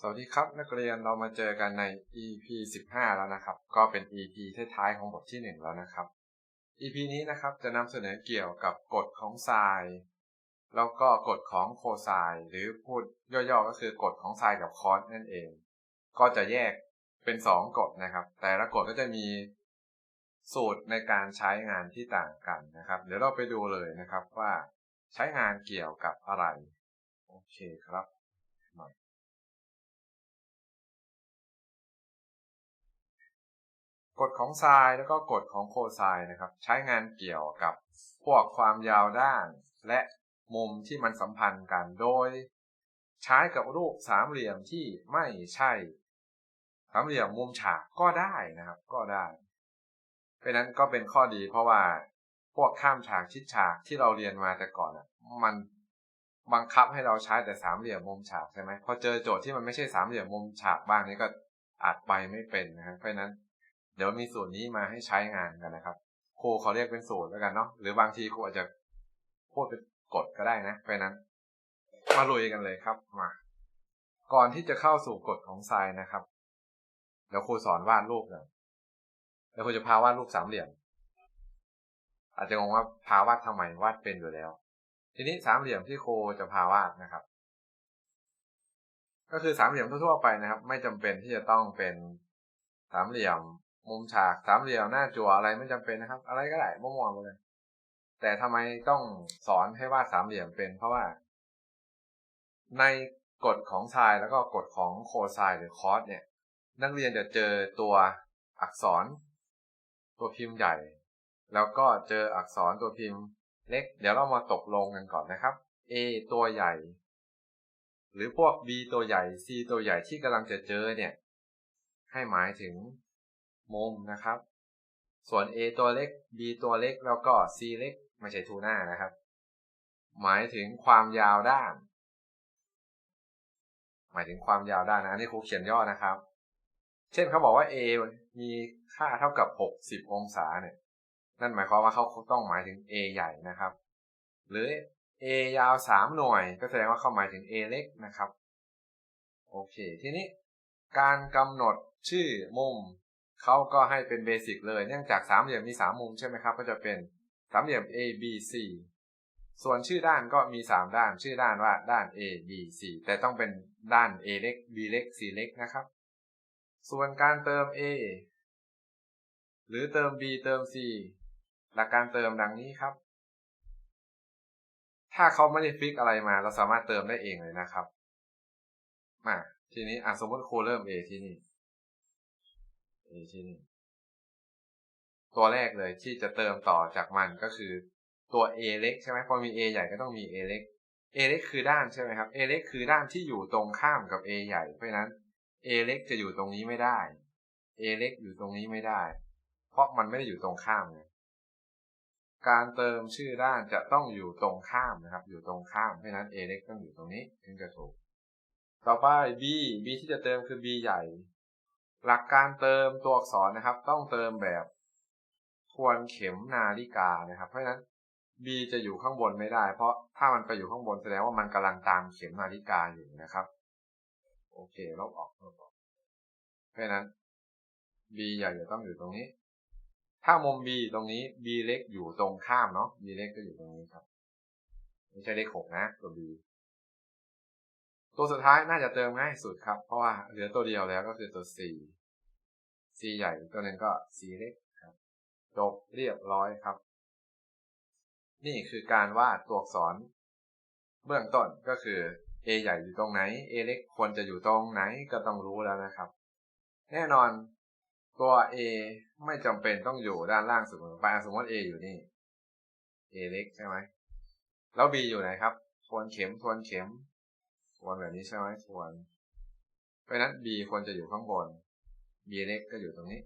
สวัสดีครับนักเรียนเรามาเจอกันใน EP 15 แล้วนะครับ ก็เป็น EP ท้ายๆของบทที่ 1 แล้วนะครับ EP นี้นะครับจะนำเสนอเกี่ยวกับกฎของทราย แล้วก็กฎของโคไซน์หรือพูดย่อๆก็คือกฎของไซน์กับคอสนั่นเอง ก็จะแยกเป็น2กฎนะครับ แต่ละกฎก็จะมีสูตรในการใช้งานที่ต่างกันนะครับ เดี๋ยวเราไปดูเลยนะครับว่าใช้งานเกี่ยวกับอะไร โอเคครับกฎของไซน์แล้วก็กฎของโคไซน์นะครับ ใช้งานเกี่ยวกับพวกความยาวด้านและ มุมที่มันสัมพันธ์กันโดย ใช้กับรูปสามเหลี่ยมที่ไม่ใช่ สามเหลี่ยมมุมฉากก็ได้นะครับ ก็ได้ เพราะนั้นก็เป็นข้อดีเพราะว่าพวกข้ามฉากชิดฉากที่เราเรียนมาแต่ก่อนอะ มันบังคับให้เราใช้แต่สามเหลี่ยมมุมฉากใช่ไหมพอเจอโจทย์ที่มันไม่ใช่สามเหลี่ยมมุมฉากบ้างนี่ก็อาจไปไม่เป็นนะครับเพราะนั้น เดี๋ยวมีสูตรนี้มาให้ใช้งานกันนะครับครูเขาเรียกเป็นสูตรแล้วกันเนาะหรือบางทีครูอาจจะพูดเป็น กฎก็ได้นะเพราะนั้น มาลุยกันเลยครับมา ก่อนที่จะเข้าสู่กฎของไซน์นะครับเดี๋ยวครูสอนวาดรูปกันเดี๋ยวครูจะพาวาดรูปสามเหลี่ยม อาจจะงงว่าพาวาดทำไมวาดเป็นอยู่แล้ว ทีนี้สามเหลี่ยมที่ครูจะพาวาดนะครับ ก็คือสามเหลี่ยมทั่วๆไปนะครับ ไม่จำเป็นที่จะต้องเป็นสามเหลี่ยมมุมฉากสามเหลี่ยมหน้าจั่วอะไรไม่จำเป็นนะครับ อะไรก็ได้มั่วๆไปเลย แต่ทำไมต้องสอนให้วาดสามเหลี่ยมเป็น เพราะว่า ในกฎของไซน์แล้วก็กฎของโคไซน์หรือคอสเนี่ย นักเรียนจะเจอตัวอักษร ตัวพิมพ์ใหญ่ แล้วก็เจออักษรตัวพิมพ์เล็ก เดี๋ยวเรามาตกลงกันก่อนนะครับ A ตัวใหญ่ หรือพวก B ตัวใหญ่ C ตัวใหญ่ที่กำลังจะเจอเนี่ย ให้หมายถึงมุมนะครับ ส่วน A ตัวเล็ก B ตัวเล็ก แล้วก็ C เล็ก ไม่ใช่ทูน้านะครับ หมายถึงความยาวด้าน หมายถึงความยาวด้านนะอันนี้ครูเขียนย่อนะครับ เช่นเขาบอกว่า A มีค่าเท่ากับ 60 องศาเนี่ย นั่นหมายความว่าเขาต้องหมายถึง A ใหญ่นะครับ หรือ A ยาว 3 หน่วย ก็แสดงว่าเขาหมายถึง A เล็กนะครับ โอเค ทีนี้การกำหนดชื่อมุมเขาก็ให้เป็นเบสิกเลย เนื่องจากสามเหลี่ยมมีสามมุมใช่ไหมครับ ก็จะเป็น สามเหลี่ยม A B C ส่วนชื่อด้านก็มีสามด้าน ชื่อด้านว่าด้าน A B C แต่ต้องเป็นด้าน A เล็ก B เล็ก C เล็กนะครับ ส่วนการเติม A หรือเติม B เติม C หลักการเติมดังนี้ครับ ถ้าเขาไม่ได้ฟิกอะไรมา เราสามารถเติมได้เองเลยนะครับ มา ทีนี้อะสมมติครูเริ่ม A ที่นี่ที่นี่ ตัวแรกเลยที่จะเติมต่อจากมันก็คือตัว a เล็กใช่ไหมพอมี a ใหญ่ก็ต้องมี a เล็ก a เล็กคือด้านใช่ไหมครับ a เล็กคือด้านที่อยู่ตรงข้ามกับ a ใหญ่ เพราะนั้น a เล็กจะอยู่ตรงนี้ไม่ได้ a เล็กอยู่ตรงนี้ไม่ได้ เพราะมันไม่ได้อยู่ตรงข้ามไงการเติมชื่อด้านจะต้องอยู่ตรงข้ามนะครับ อยู่ตรงข้าม เพราะนั้น a เล็กต้องอยู่ตรงนี้ถึงจะถูก ต่อไป b b ที่จะเติมคือ b ใหญ่ หลักการเติมตัวอักษรนะครับ ต้องเติมแบบ ทวนเข็มนาฬิกานะครับ เพราะฉะนั้น b จะอยู่ข้างบนไม่ได้ เพราะถ้ามันไปอยู่ข้างบนแสดงว่ามันกำลังตามเข็มนาฬิกาอยู่นะครับ โอเคลบออกลบออก เพราะฉะนั้น b ใหญ่จะต้องอยู่ตรงนี้ ถ้ามุม b ตรงนี้ b เล็กอยู่ตรงข้ามเนาะ b เล็กก็อยู่ตรงนี้ครับ ไม่ใช่เลขหกนะตัว b ตัวสุดท้ายน่าจะเติมง่ายสุดครับ เพราะว่าเหลือตัวเดียวแล้วก็คือตัว c c ใหญ่ตัวนึงก็ c เล็ก จบเรียบร้อยครับ นี่คือการวาดตัวอักษร เบื้องต้นก็คือ a ใหญ่อยู่ตรงไหน a เล็กควรจะอยู่ตรงไหนก็ต้องรู้แล้วนะครับ แน่นอนตัว a ไม่จำเป็นต้องอยู่ด้านล่างเสมอไปสมมติ a อยู่นี่ a เล็กใช่ไหมแล้ว b อยู่ไหนครับ ทวนเข็ม ทวนเข็มวนแบบนี้ใช่ไหมควรเพราะนั้น b ควรจะอยู่ข้างบน b เล็กก็อยู่ตรงนี้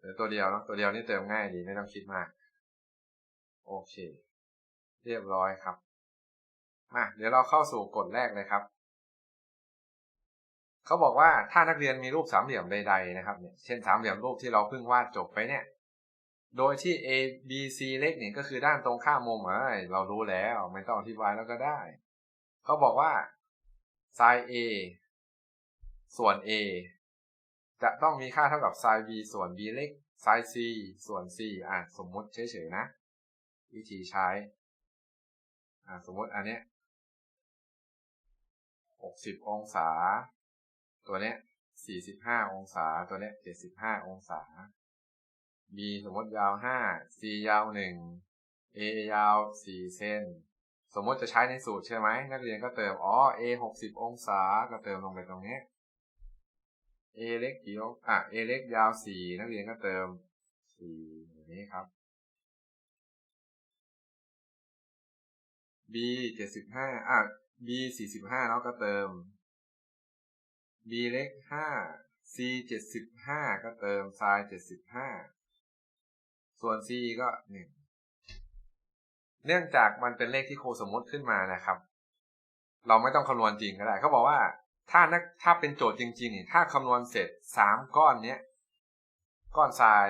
หลือตัวเดียวเนาะตัวเดียวนี่เติมง่ายดีไม่ต้องคิดมาก โอเค เรียบร้อยครับมาเดี๋ยวเราเข้าสู่กฎแรกเลยครับ เขาบอกว่าถ้านักเรียนมีรูปสามเหลี่ยมใดๆนะครับเนี่ยเช่นสามเหลี่ยมรูปที่เราเพิ่งวาดจบไปเนี่ย โดยที่ A B C เล็กนี่ก็คือด้านตรงข้ามมุมเอ้ยเรารู้แล้วไม่ต้องอธิบายแล้วก็ได้ เขาบอกว่า sin a ส่วน a จะต้องมีค่าเท่ากับ sin b ส่วน b เล็ก sin c ส่วน c อะสมมุติเฉยๆนะ วิธีใช้ อะสมมุติอันเนี้ย60องศา ตัวเนี้ย45องศา ตัวเนี้ย75องศา b สมมติยาว5 c ยาว1 a ยาว4เซนสมมติจะใช้ในสูตรใช่ไหมนักเรียนก็เติมอ๋อ a 60องศาก็เติมลงไปตรงนี้ a เล็กกี่องอะ a เล็กยาว4นักเรียนก็เติม4อย่างนี้ครับ b 75อะ b 45แล้วก็เติม b เล็ก5 c 75ก็เติม sin 75ส่วน c ก็1เนื่องจากมันเป็นเลขที่ครูสมมติขึ้นมานะครับ เราไม่ต้องคำนวณจริงก็ได้ เขาบอกว่า ถ้านักถ้าเป็นโจทย์จริงๆเนี่ยถ้าคำนวณเสร็จสามก้อนเนี้ยก้อนทราย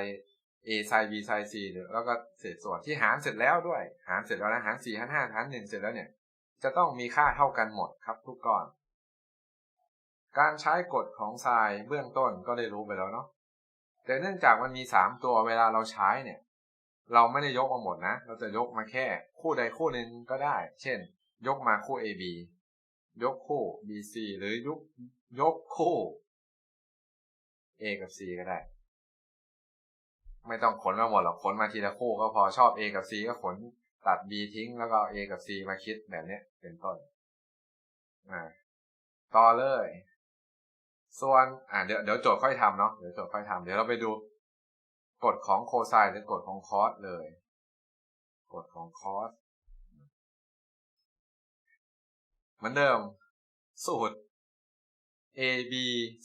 a ทราย b ทราย c แล้วก็เศษส่วนที่หารเสร็จแล้วด้วย หารเสร็จแล้วนะหารสี่หารห้าหารหนึ่งเสร็จแล้วเนี่ย จะต้องมีค่าเท่ากันหมดครับทุกก้อน การใช้กฎของทรายเบื้องต้นก็ได้รู้ไปแล้วเนาะแต่เนื่องจากมันมีสามตัวเวลาเราใช้เนี่ย เราไม่ได้ยกมาหมดนะ เราจะยกมาแค่คู่ใดคู่หนึ่งก็ได้ เช่น ยกมาคู่ AB ยกคู่ BC หรือยกยกคู่ A กับ C ก็ได้ ไม่ต้องขนมาหมดหรอกขนมาทีละคู่ก็พอชอบ A กับ C ก็ขนตัด B ทิ้งแล้วก็ A กับ C มาคิดแบบนี้เป็นต้นอ่าต่อเลย ส่วน อ่าเดี๋ยวเดี๋ยวโจทย์ค่อยทำเนาะเดี๋ยวโจทย์ค่อยทำเดี๋ยวเราไปดูกฎของโคไซน์หรือกฎของคอสเลยกฎของคอส เหมือนเดิม สูตร a b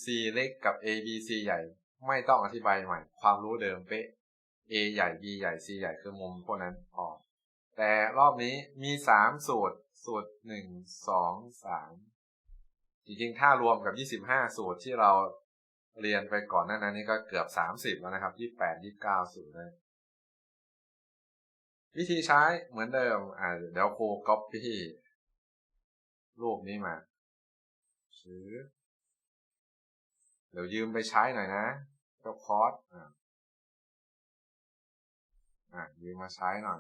c เล็กกับ a b c ใหญ่ ไม่ต้องอธิบายใหม่ ความรู้เดิมเป๊ะ a ใหญ่ b ใหญ่ c ใหญ่คือมุมพวกนั้นพอแต่รอบนี้มีสามสูตร สูตรหนึ่งสองสามจริงๆ ถ้ารวมกับยี่สิบห้าสูตรที่เราเรียนไปก่อนหน้านั้นนี่ก็เกือบสามสิบแล้วนะครับยี่แปดยี่เก้าสูตรเลยวิธีใช้เหมือนเดิม อ่าเดี๋ยวครูก๊อปพี่ รูปนี้มาซื้อเดี๋ยวยืมไปใช้หน่อยนะก็คอร์สอ่าอ่ายืมมาใช้หน่อย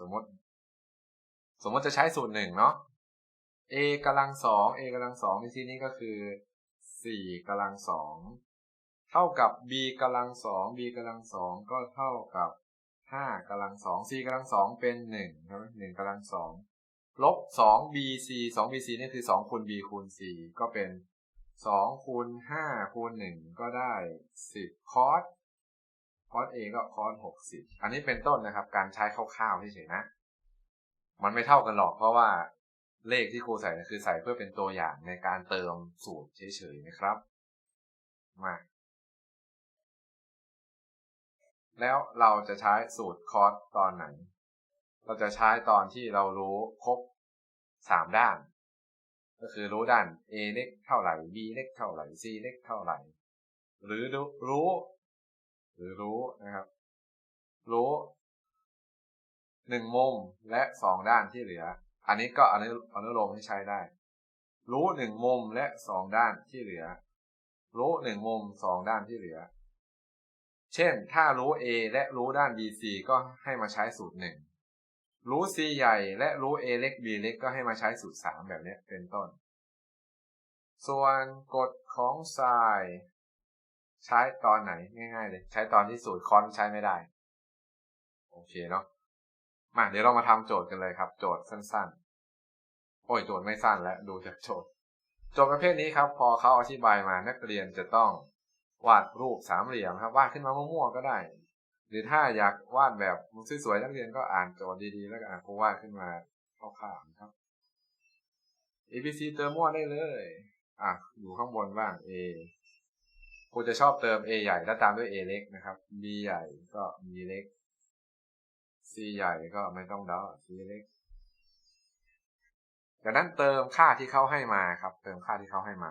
สมมติ สมมติจะใช้สูตรหนึ่งเนาะ a กำลังสอง a กำลังสองในที่นี้ก็คือสี่กำลังสองเท่ากับ b กำลังสอง b กำลังสองก็เท่ากับ ห้ากำลังสอง c กำลังสองเป็นหนึ่งใช่ไหมหนึ่งกำลังสองลบสอง bc สอง bc นี่คือสองคูณ b คูณ c ก็เป็นสองคูณห้าคูณหนึ่งก็ได้สิบคอสคอส a ก็คอสหกสิบอันนี้เป็นต้นนะครับ การใช้คร่าวๆเฉยๆนะ มันไม่เท่ากันหรอกเพราะว่าเลขที่ครูใส่คือใส่เพื่อเป็นตัวอย่างในการเติมสูตรเฉยๆนะครับ มา แล้วเราจะใช้สูตรคอสตอนไหน เราจะใช้ตอนที่เรารู้ครบสามด้าน ก็คือรู้ด้าน a เล็กเท่าไหร่ b เล็กเท่าไหร่ c เล็กเท่าไหร่ หรือรู้ หรือรู้นะครับ รู้หนึ่งมุมและสองด้านที่เหลือ อันนี้ก็อนุอนุโลมให้ใช้ได้ รู้หนึ่งมุมและสองด้านที่เหลือ รู้หนึ่งมุมสองด้านที่เหลือ เช่น ถ้ารู้ A และรู้ด้าน BC ก็ให้มาใช้สูตรหนึ่งรู้ C ใหญ่และรู้ A เล็ก B เล็กก็ให้มาใช้สูตรสามแบบนี้เป็นต้น ส่วนกฎของไซใช้ตอนไหนง่ายๆเลย ใช้ตอนที่สูตรคอนใช้ไม่ได้ โอเคเนาะมาเดี๋ยวเรามาทำโจทย์กันเลยครับ โจทย์สั้นๆ โอ้ยโจทย์ไม่สั้นแล้วดูจากโจทย์โจทย์ประเภทนี้ครับ พอเขาอธิบายมานักเรียนจะต้อง วาดรูปสามเหลี่ยมครับวาดขึ้นมามั่วๆก็ได้ หรือถ้าอยากวาดแบบสวยๆนักเรียนก็อ่านโจทย์ดีๆ แล้วก็อ่านครูวาดขึ้นมาคร่าวๆครับ A B C เติมมั่วได้เลย อะอยู่ข้างบนบ้าง A ครูจะชอบเติม A ใหญ่แล้วตามด้วย A เล็กนะครับ B ใหญ่ก็ B เล็ก C ใหญ่ก็ไม่ต้องเดา C เล็กจากนั้นเติมค่าที่เขาให้มาครับ เติมค่าที่เขาให้มา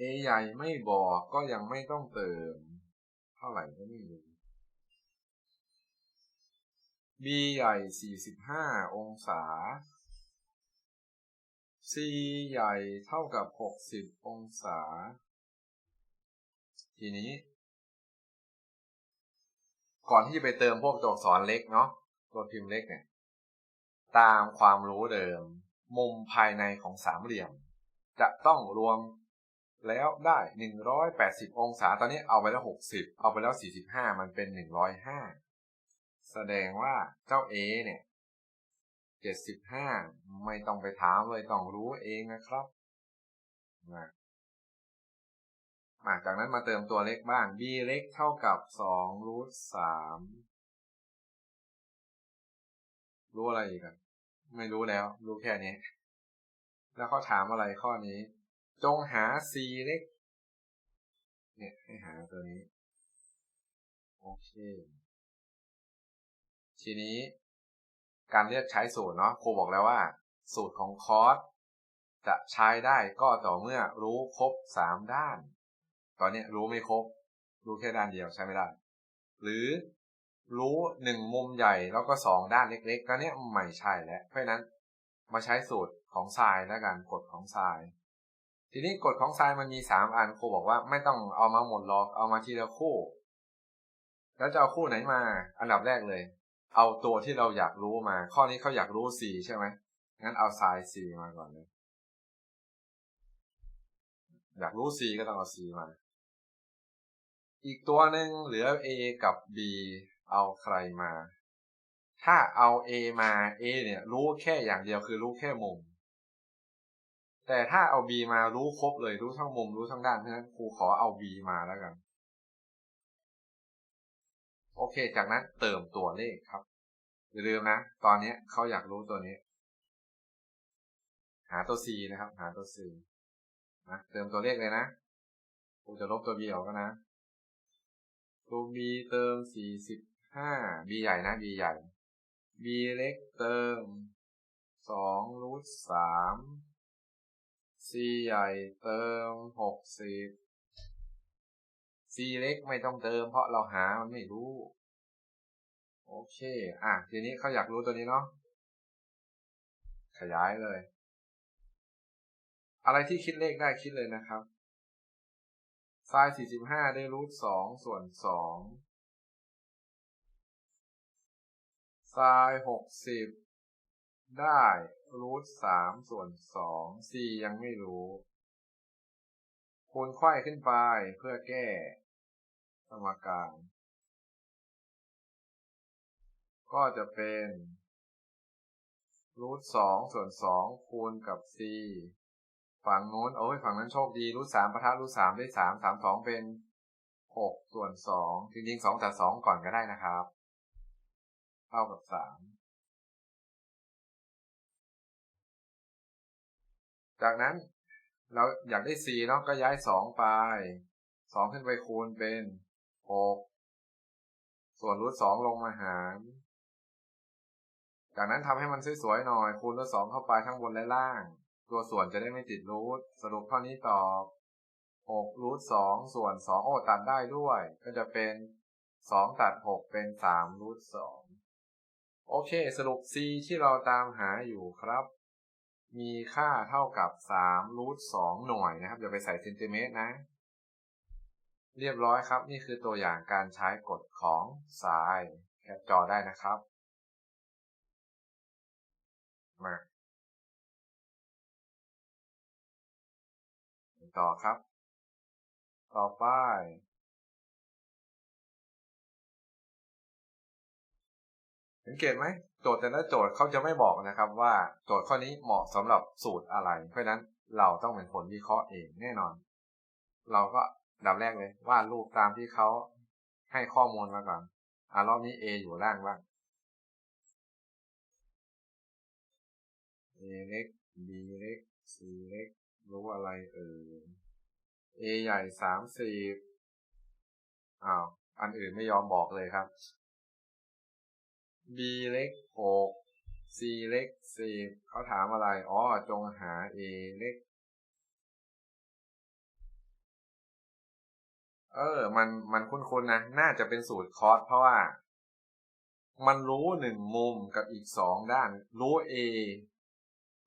A A ใหญ่ไม่บอกก็ยังไม่ต้องเติม เท่าไหร่ก็ไม่รู้ B ใหญ่ 45 องศา C ใหญ่เท่ากับ 60 องศา ทีนี้ ก่อนที่จะไปเติมพวกตัวอักษรเล็กเนาะ ตัวพิมพ์เล็กเนี่ย ตามความรู้เดิม มุมภายในของสามเหลี่ยม จะต้องรวม แล้วได้ 180 องศา ตอนนี้เอาไปแล้ว 60 เอาไปแล้ว 45 มันเป็น 105 แสดงว่าเจ้า A เนี่ยเจ็ดสิบห้าไม่ต้องไปถามเลยต้องรู้เองนะครับมามาจากนั้นมาเติมตัวเล็กบ้าง b เล็กเท่ากับสองรูทสามรู้อะไรอีกกันไม่รู้แล้ว รู้แค่นี้ แล้วเขาถามอะไรข้อนี้ จงหา c เล็ก เนี่ยให้หาตัวนี้ โอเค ทีนี้การเลือกใช้สูตรเนาะครูบอกแล้วว่า สูตรของคอร์สจะใช้ได้ก็ต่อเมื่อรู้ครบสามด้าน ตอนนี้รู้ไม่ครบ รู้แค่ด้านเดียวใช้ไม่ได้ หรือรู้หนึ่งมุมใหญ่แล้วก็สองด้านเล็กๆก็เนี้ยไม่ใช่แล้ว เพราะนั้นมาใช้สูตรของทรายแล้วกันกฎของทราย ทีนี้กฎของทรายมันมีสามอันครูบอกว่าไม่ต้องเอามาหมดหรอกเอามาทีละคู่ แล้วจะเอาคู่ไหนมา อันดับแรกเลย เอาตัวที่เราอยากรู้มา ข้อนี้เขาอยากรู้ c ใช่ไหมงั้นเอา sin c มาก่อนเลยอยากรู้ c ก็ต้องเอา c มา อีกตัวหนึ่งเหลือ a กับ b เอาใครมา ถ้าเอา a มา a เนี่ย รู้แค่อย่างเดียวคือรู้แค่มุม แต่ถ้าเอา b มารู้ครบเลยรู้ทั้งมุมรู้ทั้งด้านเพราะฉะนั้นครูขอเอา b มาแล้วกัน โอเค จากนั้นเติมตัวเลขครับอย่าลืมนะ ตอนนี้เขาอยากรู้ตัวนี้ หาตัว c นะครับ หาตัว c นะเติมตัวเลขเลยนะผมจะลบตัว b ออกก็นะตัว b เติม45 b ใหญ่นะ b ใหญ่ b เล็กเติม2รูท3 c ใหญ่เติม60 c เล็กไม่ต้องเติม เพราะเราหามันไม่รู้ โอเค อะ ทีนี้เขาอยากรู้ตัวนี้เนาะขยายเลย อะไรที่คิดเลขได้คิดเลยนะครับไซน์45ได้รูท2ส่วน2ไซน์60 ได้รูท3ส่วน2 c ยังไม่รู้ คูณไข้ขึ้นไปเพื่อแก้ สมการ ก็จะเป็นรูทสองส่วนสองคูณกับ c ฝั่งโน้นโอ้ยฝั่งนั้นโชคดีรูทสามประทะรูทสามได้สามสามสองเป็นหกส่วนสองจริงๆสองตัดสองก่อนก็ได้นะครับ เท่ากับสาม จากนั้นเราอยากได้ c เนาะก็ย้ายสองไปสองขึ้นไปคูณเป็นหกส่วนรูทสองลงมาหาร จากนั้นทำให้มันสวยๆหน่อย คูณรูทสองเข้าไปทั้งบนและล่าง ตัวส่วนจะได้ไม่ติดรูทสรุปข้อนี้ตอบหกรูทสองส่วนสองโอ้ตัดได้ด้วย ก็จะเป็นสองตัดหกเป็นสามรูทสองโอเค สรุป c ที่เราตามหาอยู่ครับ มีค่าเท่ากับ3รูท2หน่วยนะครับอย่าไปใส่เซนติเมตรนะ เรียบร้อยครับ นี่คือตัวอย่างการใช้กฎของสายแคปจอได้นะครับ มาต่อครับ ต่อไป สังเกตไหมโจทย์แต่ละโจทย์เขาจะไม่บอกนะครับว่าโจทย์ข้อนี้เหมาะสำหรับสูตรอะไร เพราะนั้นเราต้องเป็นคนวิเคราะห์เองแน่นอน เราก็ดับแรกเลยวาดรูปตามที่เขาให้ข้อมูลมาก่อนอ่ารอบนี้ A อยู่ล่างบ้าง A เล็ก B เล็ก C เล็ก รู้อะไรเอ่ย A ใหญ่สามสิบอ้าว อันอื่นไม่ยอมบอกเลยครับ b เล็กหก c เล็กสิบเขาถามอะไร อ๋อ จงหา a เล็ก เออ มัน มันคุ้นๆนะ น่าจะเป็นสูตรคอสเพราะว่า มันรู้หนึ่งมุมกับอีกสองด้าน รู้ A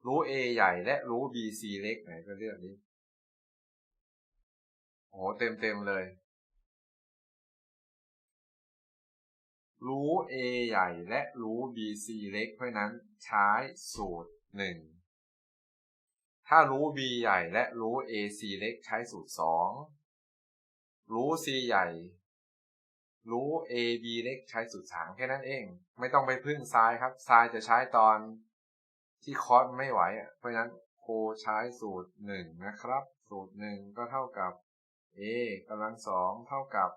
รู้ A ใหญ่และรู้ BC เล็กไหนก็เรื่องนี้โอ้เต็มเต็มเลย รู้ A ใหญ่และรู้ BC เล็ก เพราะนั้นใช้สูตรหนึ่งถ้ารู้ B ใหญ่และรู้ AC เล็กใช้สูตรสองรู้ C ใหญ่ รู้ A B เล็กใช้สูตรสามแค่นั้นเอง ไม่ต้องไปพึ่งทรายครับทรายจะใช้ตอนที่คอร์สไม่ไหว เพราะนั้นโคใช้สูตรหนึ่งนะครับ สูตรหนึ่งก็เท่ากับ a กำลังสองเท่ากับ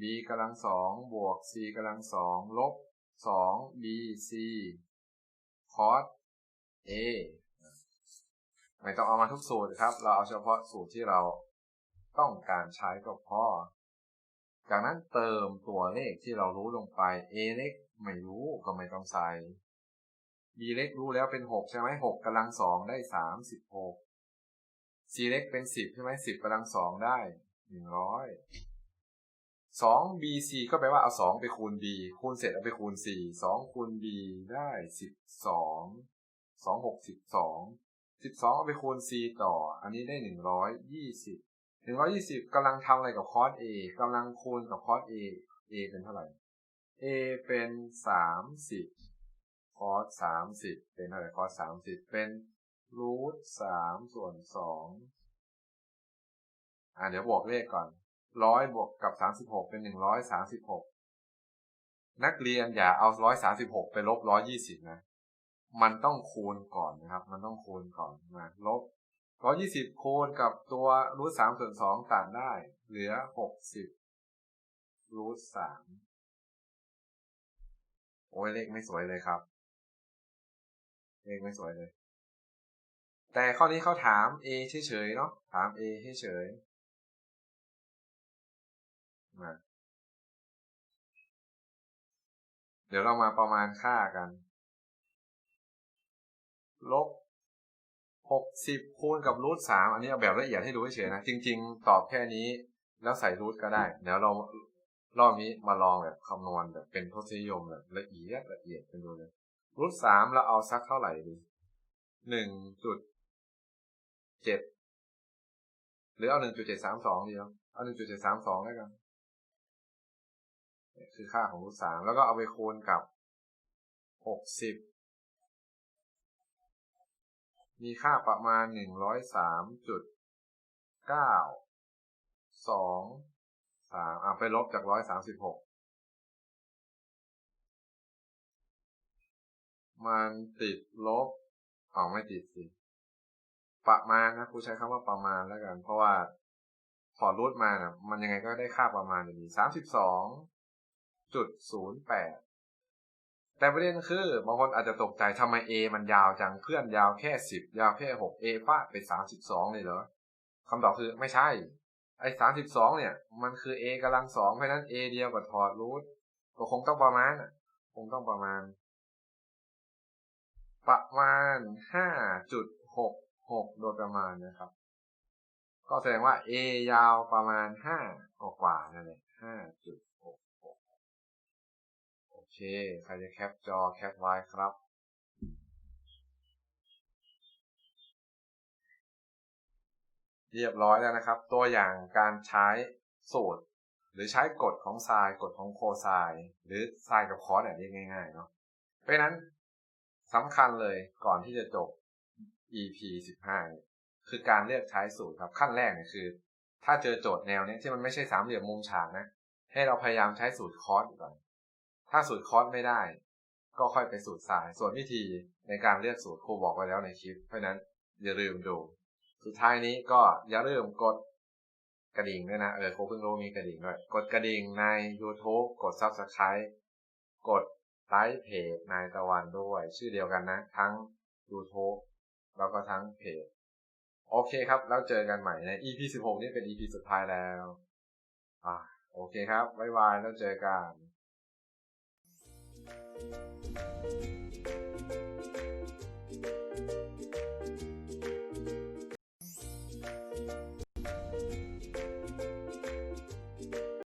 b กำลังสองบวก c กำลังสองลบสอง b c คอส a ไม่ต้องเอามาทุกสูตรครับ เราเอาเฉพาะสูตรที่เราต้องการใช้ก็พอ จากนั้นเติมตัวเลขที่เรารู้ลงไป a เล็กไม่รู้ก็ไม่ต้องใส่ b เล็กรู้แล้วเป็นหกใช่ไหมหกกำลังสองได้สามสิบหก c เล็กเป็นสิบใช่ไหมสิบกำลังสองได้ห นึ่งร้อยสอง bc ก็แปลว่าเอาสองไปคูณ b คูณเสร็จเอาไปคูณสี่สองคูณ b ได้สิบสองสองหกสิบสองสิบสองเอาไปคูณ c ต่อ อันนี้ได้หนึ่งร้อยยี่สิบหนึ่งร้อยี่สิบกำลังทำอะไรกับคอส a กำลังคูณกับคอส a a เป็นเท่าไหร่ a เป็นสามสิบคอสสามสิบเป็นเท่าไหร่คอสสามสิบเป็นรูทสามส่วนสองอ่าเดี๋ยวบวกเลขก่อน ร้อยบวกกับสามสิบหกเป็นหนึ่งร้อยสามสิบหกนักเรียนอย่าเอาร้อยสามสิบหกไปลบร้อยยี่สิบนะ มันต้องคูณก่อนนะครับ มันต้องคูณก่อนมาลบร้อยี่สิบคูณกับตัวรูทสามส่วนสองต่างได้ เหลือหกสิบรูทสามโอ้ยเลขไม่สวยเลยครับ เลขไม่สวยเลย แต่ข้อนี้เขาถาม a เฉยๆเนาะถาม a เฉย มาเดี๋ยวเรามาประมาณค่ากัน ลบหกสิบคูณกับรูทสามอันนี้เอาแบบละเอียดให้ดูเฉยนะ จริง ๆ ตอบแค่นี้ แล้วใส่รูทก็ได้ เดี๋ยวเรารอบนี้มาลองแบบคำนวณแบบเป็นทศนิยมแบบละเอียดละเอียดกันดูเลยรูทสามเราเอาสักเท่าไหร่ดีหนึ่งจุดเจ็ดหรือเอาหนึ่งจุดเจ็ดสามสองดีครับเอาหนึ่งจุดเจ็ดสามสองแล้วกัน คือค่าของรูทสามแล้วก็เอาไปคูณกับหกสิบมีค่าประมาณหนึ่งร้อยสามจุดเก้าสองสามอะไปลบจากร้อยสามสิบหกมันติดลบอ๋อไม่ติดสิ ประมาณนะครูใช้คำว่าประมาณแล้วกัน เพราะว่าถอรูทมานะมันยังไงก็ได้ค่าประมาณอยู่ดีสามสิบสอง จุดศูนย์แปดแต่ประเด็นคือบางคนอาจจะตกใจทำไม A มันยาวจังเพื่อนยาวแค่สิบยาวแค่หก A ฟาดไปสามสิบสองเลยเหรอคำตอบคือไม่ใช่ ไอ้สามสิบสองเนี่ย มันคือ A กำลังสองเพราะนั้น A เดียวกับถอดรูทก็คงต้องประมาณคงต้องประมาณ ประมาณห้าจุดหกหกโดยประมาณนะครับ ก็แสดงว่า A ยาวประมาณห้ากว่านั่นแหละห้า เค ใครจะแคปจอแคปไว้ครับ เรียบร้อยแล้วนะครับ ตัวอย่างการใช้สูตร หรือใช้กฎของไซน์กฎของโคไซน์หรือไซน์กับคอสเนี่ยเรียกง่ายๆเนาะเพราะนั้นสำคัญเลยก่อนที่จะจบ EP 15 คือการเลือกใช้สูตรครับขั้นแรกเนี่ยคือ ถ้าเจอโจทย์แนวเนี้ยที่มันไม่ใช่สามเหลี่ยมมุมฉากนะ ให้เราพยายามใช้สูตรคอสก่อน ถ้าสูตรคอสไม่ได้ ก็ค่อยไปสูตรสาย ส่วนวิธีในการเลือกสูตรครูบอกไว้แล้วในคลิป เพราะนั้นอย่าลืมดู สุดท้ายนี้ก็อย่าลืมกดกระดิ่งด้วยนะ เออครูเพิ่งรู้มีกระดิ่งด้วย กดกระดิ่งใน YouTube กด Subscribe กดไลค์เพจนายตะวันด้วย ชื่อเดียวกันนะ ทั้ง YouTube แล้วก็ทั้งเพจ โอเคครับ แล้วเจอกันใหม่ใน EP 16 นี่เป็น EP สุดท้ายแล้ว อ่า โอเคครับ บ๊ายบาย แล้วเจอกัน you